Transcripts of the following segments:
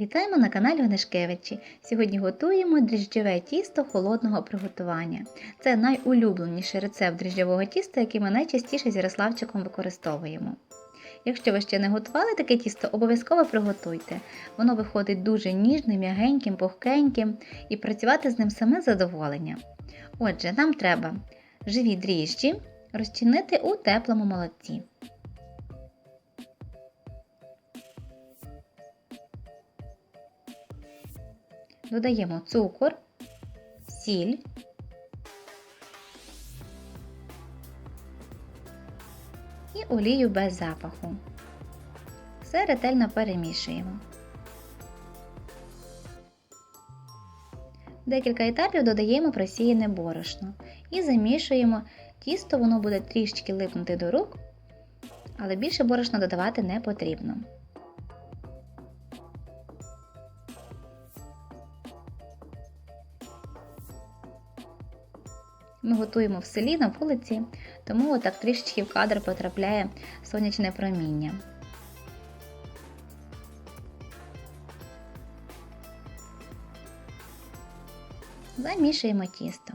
Вітаємо на каналі Онишкевичі. Сьогодні готуємо дріжджове тісто холодного приготування. Це найулюбленіший рецепт дріжджового тіста, який ми найчастіше з Ярославчиком використовуємо. Якщо ви ще не готували таке тісто, обов'язково приготуйте. Воно виходить дуже ніжним, м'ягеньким, пухкеньким і працювати з ним саме задоволення. Отже, нам треба живі дріжджі розчинити у теплому молоці. Додаємо цукор, сіль, і олію без запаху. Все ретельно перемішуємо. Декілька етапів додаємо просіяне борошно і замішуємо тісто, воно буде трішки липнути до рук, але більше борошна додавати не потрібно. Ми готуємо в селі на вулиці, тому отак трішечки в кадр потрапляє сонячне проміння. Замішуємо тісто.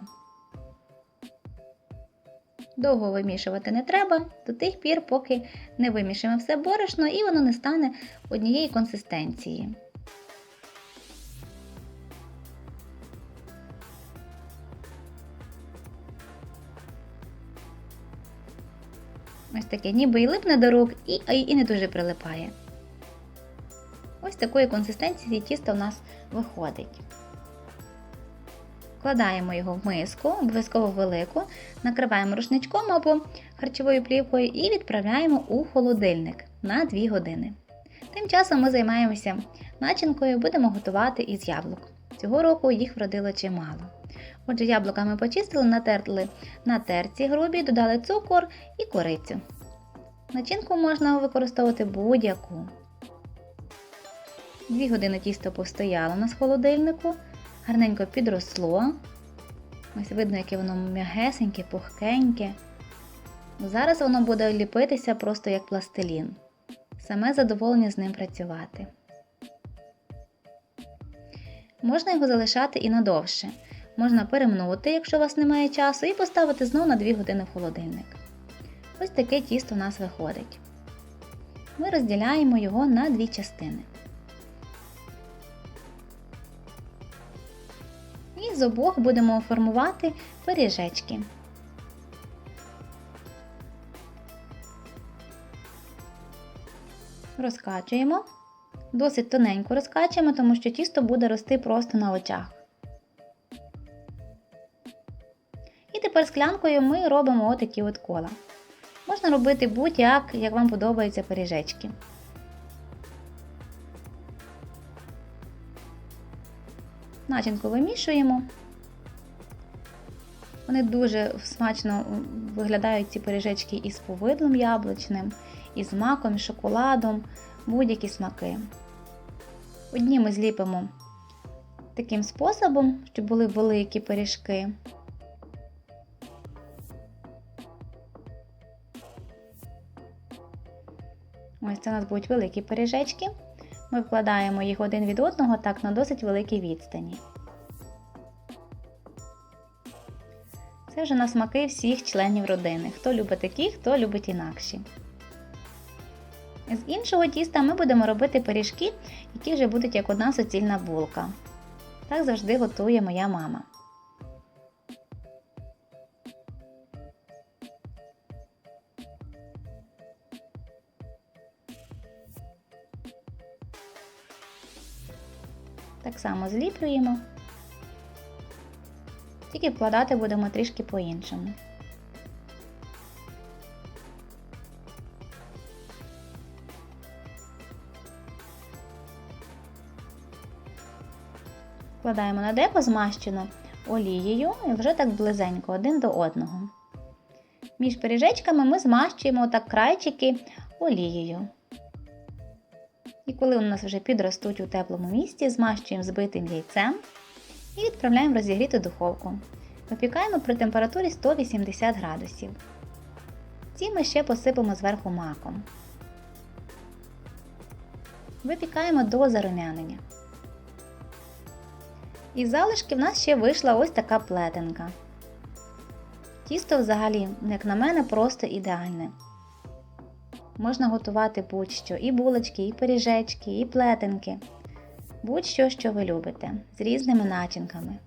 Довго вимішувати не треба до тих пір, поки не вимішаємо все борошно і воно не стане однієї консистенції. Ось таке, ніби і липне до рук, і, а і не дуже прилипає. Ось такої консистенції тісто у нас виходить. Вкладаємо його в миску, обов'язково велику, накриваємо рушничком або харчовою плівкою і відправляємо у холодильник на 2 години. Тим часом ми займаємося начинкою, будемо готувати із яблук. Цього року їх вродило чимало. Отже, яблука ми почистили, натерли на терці грубі, додали цукор і корицю. Начинку можна використовувати будь-яку. Дві години тісто постояло у нас в холодильнику, гарненько підросло. Ось видно, яке воно м'ягесеньке, пухкеньке. Зараз воно буде ліпитися просто як пластилін. Саме задоволення з ним працювати. Можна його залишати і надовше. Можна перемнути, якщо у вас немає часу, і поставити знову на 2 години в холодильник. Ось таке тісто у нас виходить. Ми розділяємо його на дві частини. І з обох будемо формувати пиріжечки. Розкачуємо. Досить тоненько розкачуємо, тому що тісто буде рости просто на очах. Тепер склянкою ми робимо отакі от кола. Можна робити будь-як, як вам подобаються пиріжечки. Начинку вимішуємо. Вони дуже смачно виглядають ці пиріжечки із повидлом яблучним, із маком, і шоколадом, будь-які смаки. Одні ми зліпимо таким способом, щоб були великі пиріжки. Ось це у нас будуть великі пиріжечки. Ми вкладаємо їх один від одного так на досить великій відстані. Це вже на смаки всіх членів родини. Хто любить такі, хто любить інакші. З іншого тіста ми будемо робити пиріжки, які вже будуть як одна суцільна булка. Так завжди готує моя мама. Так само зліплюємо, тільки вкладати будемо трішки по-іншому. Вкладаємо на деко змащену олією і вже так близенько один до одного. Між пиріжечками ми змащуємо так крайчики олією. І коли у нас вже підростуть у теплому місці, змащуємо збитим яйцем і відправляємо в розігріту духовку. Випікаємо при температурі 180 градусів. Ці ми ще посипемо зверху маком. Випікаємо до зарум'янення. Із залишки в нас ще вийшла ось така плетенка. Тісто взагалі, як на мене, просто ідеальне. Можна готувати будь-що, і булочки, і пиріжечки, і плетенки. Будь-що, що ви любите, з різними начинками.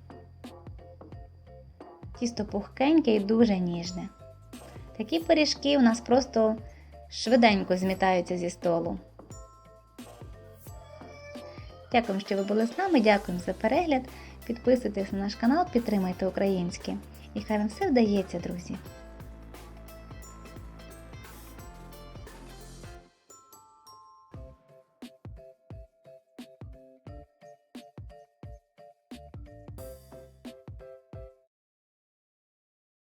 Тісто пухкеньке і дуже ніжне. Такі пиріжки у нас просто швиденько змітаються зі столу. Дякую, що ви були з нами. Дякуємо за перегляд. Підписуйтесь на наш канал, підтримайте українське. І хай вам все вдається, друзі!